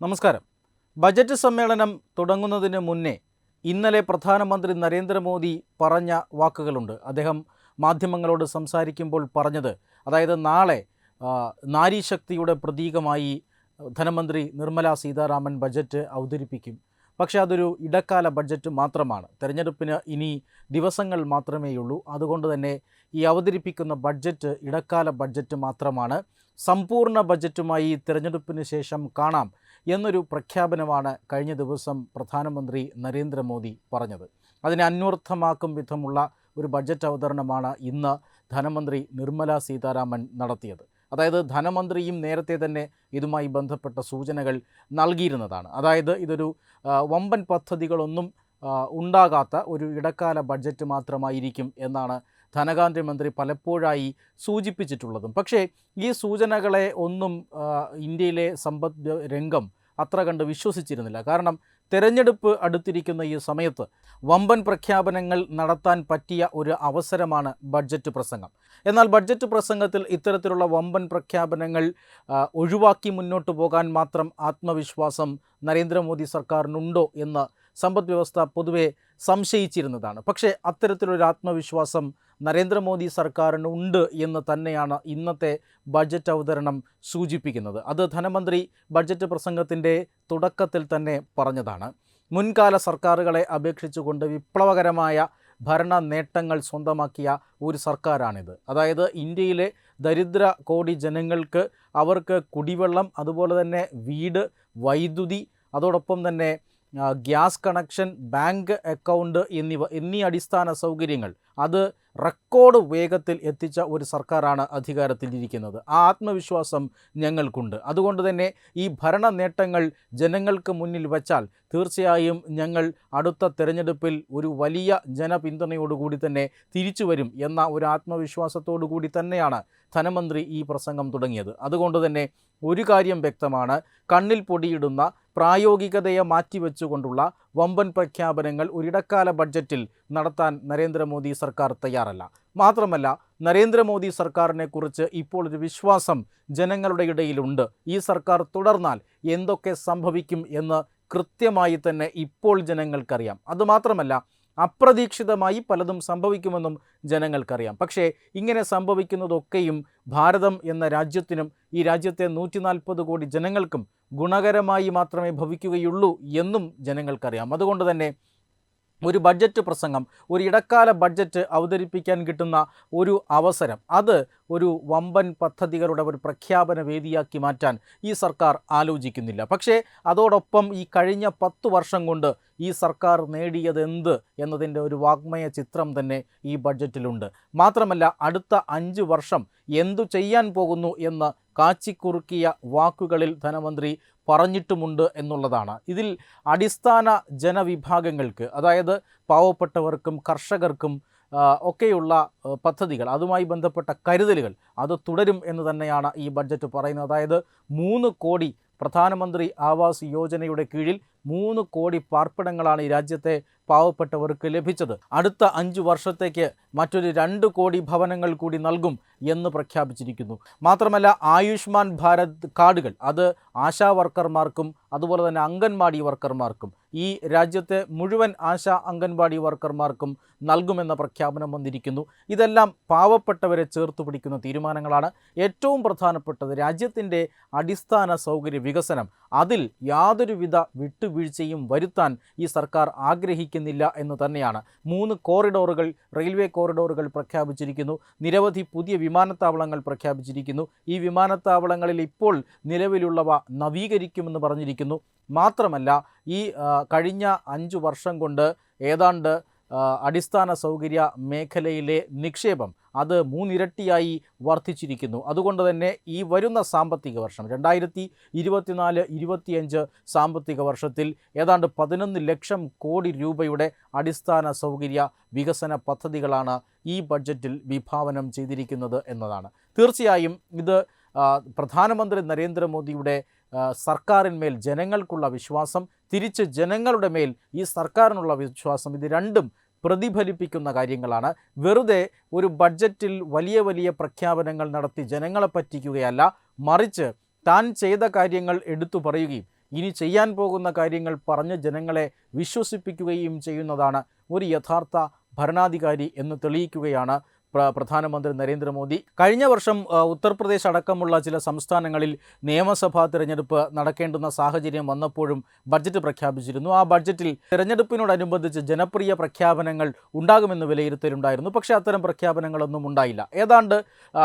നമസ്കാരം. ബജറ്റ് സമ്മേളനം തുടങ്ങുന്നതിന് മുന്നേ ഇന്നലെ പ്രധാനമന്ത്രി നരേന്ദ്രമോദി പറഞ്ഞ വാക്കുകളുണ്ട്. അദ്ദേഹം മാധ്യമങ്ങളോട് സംസാരിക്കുമ്പോൾ പറഞ്ഞത് അതായത് നാളെ നാരീശക്തിയുടെ പ്രതീകമായി ധനമന്ത്രി നിർമ്മല സീതാരാമൻ ബജറ്റ് അവതരിപ്പിക്കും. പക്ഷേ അതൊരു ഇടക്കാല ബഡ്ജറ്റ് മാത്രമാണ്. തെരഞ്ഞെടുപ്പിന് ഇനി ദിവസങ്ങൾ മാത്രമേയുള്ളൂ. അതുകൊണ്ട് തന്നെ ഈ അവതരിപ്പിക്കുന്ന ബഡ്ജറ്റ് ഇടക്കാല ബഡ്ജറ്റ് മാത്രമാണ്. സമ്പൂർണ ബഡ്ജറ്റുമായി തിരഞ്ഞെടുപ്പിന് ശേഷം കാണാം. എന്നൊരു പ്രഖ്യാപനമാണ് കഴിഞ്ഞ ദിവസം പ്രധാനമന്ത്രി നരേന്ദ്രമോദി പറഞ്ഞത്. അതിനെ അന്വർത്ഥമാക്കും വിധമുള്ള ഒരു ബഡ്ജറ്റ് അവതരണമാണ് ഇന്ന് ധനമന്ത്രി നിർമ്മല സീതാരാമൻ നടത്തിയത്. അതായത് ധനമന്ത്രിയും നേരത്തെ തന്നെ ഇതുമായി ബന്ധപ്പെട്ട സൂചനകൾ നൽകിയിരുന്നതാണ്. അതായത് ഇതൊരു വമ്പൻ പദ്ധതികളൊന്നും ഉണ്ടാകാത്ത ഒരു ഇടക്കാല ബഡ്ജറ്റ് മാത്രമായിരിക്കും എന്നാണ് ധനകാര്യമന്ത്രി പലപ്പോഴായി സൂചിപ്പിച്ചിട്ടുള്ളതും. പക്ഷേ ഈ സൂചനകളെ ഒന്നും ഇന്ത്യയിലെ സമ്പദ് രംഗം അത്ര കണ്ട് വിശ്വസിച്ചിരുന്നില്ല. കാരണം തെരഞ്ഞെടുപ്പ് അടുത്തിരിക്കുന്ന ഈ സമയത്ത് വമ്പൻ പ്രഖ്യാപനങ്ങൾ നടത്താൻ പറ്റിയ ഒരു അവസരമാണ് ബഡ്ജറ്റ് പ്രസംഗം. എന്നാൽ ബഡ്ജറ്റ് പ്രസംഗത്തിൽ ഇത്തരത്തിലുള്ള വമ്പൻ പ്രഖ്യാപനങ്ങൾ ഒഴിവാക്കി മുന്നോട്ട് പോകാൻ മാത്രം ആത്മവിശ്വാസം നരേന്ദ്രമോദി സർക്കാരിനുണ്ടോ എന്ന് സമ്പദ് വ്യവസ്ഥ പൊതുവെ സംശയിച്ചിരുന്നതാണ്. പക്ഷേ അത്തരത്തിലൊരു ആത്മവിശ്വാസം നരേന്ദ്രമോദി സർക്കാരിന് ഉണ്ട് എന്ന് തന്നെയാണ് ഇന്നത്തെ ബഡ്ജറ്റ് അവതരണം സൂചിപ്പിക്കുന്നത്. അത് ധനമന്ത്രി ബഡ്ജറ്റ് പ്രസംഗത്തിന്റെ തുടക്കത്തിൽ തന്നെ പറഞ്ഞതാണ്. മുൻകാല സർക്കാരുകളെ അപേക്ഷിച്ചുകൊണ്ട് വിപ്ലവകരമായ ഭരണ നേട്ടങ്ങൾ സ്വന്തമാക്കിയ ഒരു സർക്കാരാണിത്. അതായത് ഇന്ത്യയിലെ ദരിദ്ര കോടി ജനങ്ങൾക്ക് അവർക്ക് കുടിവെള്ളം അതുപോലെ തന്നെ വീട് വൈദ്യുതി അതോടൊപ്പം തന്നെ ഗ്യാസ് കണക്ഷൻ ബാങ്ക് അക്കൗണ്ട് എന്നിവ എന്നീ അടിസ്ഥാന സൗകര്യങ്ങൾ. അത് റെക്കോർഡ് വേഗത്തിൽ എത്തിച്ച ഒരു സർക്കാരാണ് അധികാരത്തിലിരിക്കുന്നത്. ആ ആത്മവിശ്വാസം ഞങ്ങൾക്കുണ്ട്. അതുകൊണ്ട് തന്നെ ഈ ഭരണ നേട്ടങ്ങൾ ജനങ്ങൾക്ക് മുന്നിൽ വച്ചാൽ തീർച്ചയായും ഞങ്ങൾ അടുത്ത തെരഞ്ഞെടുപ്പിൽ ഒരു വലിയ ജനപിന്തുണയോടുകൂടി തന്നെ തിരിച്ചു വരും എന്ന ഒരു ആത്മവിശ്വാസത്തോടു കൂടി തന്നെയാണ് ധനമന്ത്രി ഈ പ്രസംഗം തുടങ്ങിയത്. അതുകൊണ്ട് തന്നെ ഒരു കാര്യം വ്യക്തമാണ്. കണ്ണിൽ പൊടിയിടുന്ന പ്രായോഗികതയെ മാറ്റിവെച്ചുകൊണ്ടുള്ള വമ്പൻ പ്രഖ്യാപനങ്ങൾ ഒരിടക്കാല ബഡ്ജറ്റിൽ നടത്താൻ നരേന്ദ്രമോദി സർക്കാർ തയ്യാറല്ല. മാത്രമല്ല നരേന്ദ്രമോദി സർക്കാരിനെ കുറിച്ച് ഇപ്പോൾ ഒരു വിശ്വാസം ജനങ്ങളുടെ ഇടയിലുണ്ട്. ഈ സർക്കാർ തുടർന്നാൽ എന്തൊക്കെ സംഭവിക്കും എന്ന് കൃത്യമായി തന്നെ ഇപ്പോൾ ജനങ്ങൾക്കറിയാം. അതുമാത്രമല്ല അപ്രതീക്ഷിതമായി പലതും സംഭവിക്കുമെന്നും ജനങ്ങൾക്കറിയാം. പക്ഷേ ഇങ്ങനെ സംഭവിക്കുന്നതൊക്കെയും ഭാരതം എന്ന രാജ്യത്തിനും ഈ രാജ്യത്തെ നൂറ്റി നാൽപ്പത് കോടി ജനങ്ങൾക്കും ഗുണകരമായി മാത്രമേ ഭവിക്കുകയുള്ളൂ എന്നും ജനങ്ങൾക്കറിയാം. അതുകൊണ്ട് തന്നെ ഒരു ബഡ്ജറ്റ് പ്രസംഗം ഒരു ഇടക്കാല ബഡ്ജറ്റ് അവതരിപ്പിക്കാൻ കിട്ടുന്ന ഒരു അവസരം അത് ഒരു വമ്പൻ പദ്ധതികളുടെ ഒരു പ്രഖ്യാപന വേദിയാക്കി മാറ്റാൻ ഈ സർക്കാർ ആലോചിക്കുന്നില്ല. പക്ഷേ അതോടൊപ്പം ഈ കഴിഞ്ഞ പത്ത് വർഷം കൊണ്ട് ഈ സർക്കാർ നേടിയതെന്ത് എന്നതിന്റെ ഒരു വാഗ്മയ ചിത്രം തന്നെ ഈ ബഡ്ജറ്റിലുണ്ട്. മാത്രമല്ല അടുത്ത അഞ്ച് വർഷം എന്തു ചെയ്യാൻ പോകുന്നു എന്ന് കാച്ചിക്കുറുക്കിയ വാക്കുകളിൽ ധനമന്ത്രി പറഞ്ഞിട്ടുമുണ്ട് എന്നുള്ളതാണ്. ഇതിൽ അടിസ്ഥാന ജനവിഭാഗങ്ങൾക്ക് അതായത് പാവപ്പെട്ടവർക്കും കർഷകർക്കും ഒക്കെയുള്ള പദ്ധതികൾ അതുമായി ബന്ധപ്പെട്ട കരുതലുകൾ അത് തുടരും എന്ന് തന്നെയാണ് ഈ ബഡ്ജറ്റ് പറയുന്നത്. അതായത് മൂന്ന് കോടി പ്രധാനമന്ത്രി ആവാസ് യോജനയുടെ കീഴിൽ മൂന്ന് കോടി പാർപ്പിടങ്ങളാണ് ഈ രാജ്യത്തെ പാവപ്പെട്ടവർക്ക് ലഭിച്ചത്. അടുത്ത അഞ്ച് വർഷത്തേക്ക് മറ്റൊരു രണ്ട് കോടി ഭവനങ്ങൾ കൂടി നൽകും എന്ന് പ്രഖ്യാപിച്ചിരിക്കുന്നു. മാത്രമല്ല ആയുഷ്മാൻ ഭാരത് കാർഡുകൾ അത് ആശാ വർക്കർമാർക്കും അതുപോലെ തന്നെ അംഗൻവാടി വർക്കർമാർക്കും ഈ രാജ്യത്തെ മുഴുവൻ ആശാ അംഗൻവാടി വർക്കർമാർക്കും നൽകുമെന്ന പ്രഖ്യാപനം വന്നിരിക്കുന്നു. ഇതെല്ലാം പാവപ്പെട്ടവരെ ചേർത്ത് പിടിക്കുന്ന തീരുമാനങ്ങളാണ്. ഏറ്റവും പ്രധാനപ്പെട്ടത് രാജ്യത്തിന്റെ അടിസ്ഥാന സൗകര്യ വികസനം. അതിൽ യാതൊരുവിധ വിട്ടുവീഴ്ചയും വരുത്താൻ ഈ സർക്കാർ ആഗ്രഹിക്കുന്നില്ല എന്ന് തന്നെയാണ്. മൂന്ന് കോറിഡോറുകൾ റെയിൽവേ കോറിഡോറുകൾ പ്രഖ്യാപിച്ചിരിക്കുന്നു. നിരവധി പുതിയ വിമാനത്താവളങ്ങൾ പ്രഖ്യാപിച്ചിരിക്കുന്നു. ഈ വിമാനത്താവളങ്ങളിൽ ഇപ്പോൾ നിലവിലുള്ളവ നവീകരിക്കുമെന്ന് പറഞ്ഞിരിക്കുന്നു. മാത്രമല്ല ഈ കഴിഞ്ഞ അഞ്ചു വർഷം കൊണ്ട് ഏതാണ്ട് അടിസ്ഥാന സൗകര്യ മേഖലയിലെ നിക്ഷേപം അത് മൂന്നിരട്ടിയായി വർദ്ധിച്ചിരിക്കുന്നു. അതുകൊണ്ട് തന്നെ ഈ വരുന്ന സാമ്പത്തിക വർഷം രണ്ടായിരത്തി ഇരുപത്തിനാല് ഇരുപത്തിയഞ്ച് സാമ്പത്തിക വർഷത്തിൽ ഏതാണ്ട് പതിനൊന്ന് ലക്ഷം കോടി രൂപയുടെ അടിസ്ഥാന സൗകര്യ വികസന പദ്ധതികളാണ് ഈ ബഡ്ജറ്റിൽ വിഭാവനം ചെയ്തിരിക്കുന്നത് എന്നതാണ്. തീർച്ചയായും ഇത് പ്രധാനമന്ത്രി നരേന്ദ്രമോദിയുടെ സർക്കാരിന്മേൽ ജനങ്ങൾക്കുള്ള വിശ്വാസം തിരിച്ച് ജനങ്ങളുടെ മേൽ ഈ സർക്കാരിനുള്ള വിശ്വാസം ഇത് രണ്ടും പ്രതിഫലിപ്പിക്കുന്ന കാര്യങ്ങളാണ്. വെറുതെ ഒരു ബഡ്ജറ്റിൽ വലിയ വലിയ പ്രഖ്യാപനങ്ങൾ നടത്തി ജനങ്ങളെ പറ്റിക്കുകയല്ല മറിച്ച് താൻ ചെയ്ത കാര്യങ്ങൾ എടുത്തു പറയുകയും ഇനി ചെയ്യാൻ പോകുന്ന കാര്യങ്ങൾ പറഞ്ഞ് ജനങ്ങളെ വിശ്വസിപ്പിക്കുകയും ചെയ്യുന്നതാണ് ഒരു യഥാർത്ഥ ഭരണാധികാരി എന്ന് തെളിയിക്കുകയാണ് പ്രധാനമന്ത്രി നരേന്ദ്രമോദി. കഴിഞ്ഞ വർഷം ഉത്തർപ്രദേശ് അടക്കമുള്ള ചില സംസ്ഥാനങ്ങളിൽ നിയമസഭാ തിരഞ്ഞെടുപ്പ് നടക്കേണ്ടുന്ന സാഹചര്യം വന്നപ്പോഴും ബഡ്ജറ്റ് പ്രഖ്യാപിച്ചിരുന്നു. ആ ബഡ്ജറ്റിൽ തിരഞ്ഞെടുപ്പിനോടനുബന്ധിച്ച് ജനപ്രിയ പ്രഖ്യാപനങ്ങൾ ഉണ്ടാകുമെന്ന് വിലയിരുത്തലുണ്ടായിരുന്നു. പക്ഷേ അത്തരം പ്രഖ്യാപനങ്ങളൊന്നും ഉണ്ടായില്ല. ഏതാണ്ട്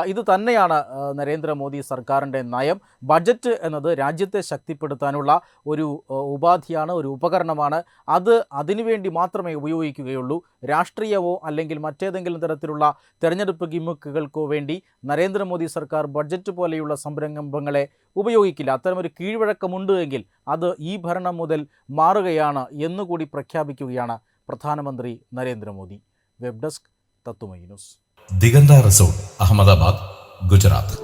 ഇത് തന്നെയാണ് നരേന്ദ്രമോദി സർക്കാരിന്റെ നയം. ബഡ്ജറ്റ് എന്നത് രാജ്യത്തെ ശക്തിപ്പെടുത്താനുള്ള ഒരു ഉപാധിയാണ് ഒരു ഉപകരണമാണ്. അത് അതിനുവേണ്ടി മാത്രമേ ഉപയോഗിക്കുകയുള്ളൂ. രാഷ്ട്രീയമോ അല്ലെങ്കിൽ മറ്റേതെങ്കിലും തരത്തിലുള്ള തെരഞ്ഞെടുപ്പ് ഗിമ്മുക്കുകൾക്കോ വേണ്ടി നരേന്ദ്രമോദി സർക്കാർ ബഡ്ജറ്റ് പോലെയുള്ള സംരംഭങ്ങളെ ഉപയോഗിക്കില്ല. അത്തരമൊരു കീഴ്വഴക്കമുണ്ട് എങ്കിൽ അത് ഈ ഭരണം മുതൽ മാറുകയാണ് എന്നുകൂടി പ്രഖ്യാപിക്കുകയാണ് പ്രധാനമന്ത്രി നരേന്ദ്രമോദി. വെബ് ഡെസ്ക് തത്തുമൈ ന്യൂസ്. ദിഗന്ത റിസോർട്ട് അഹമ്മദാബാദ് ഗുജറാത്ത്.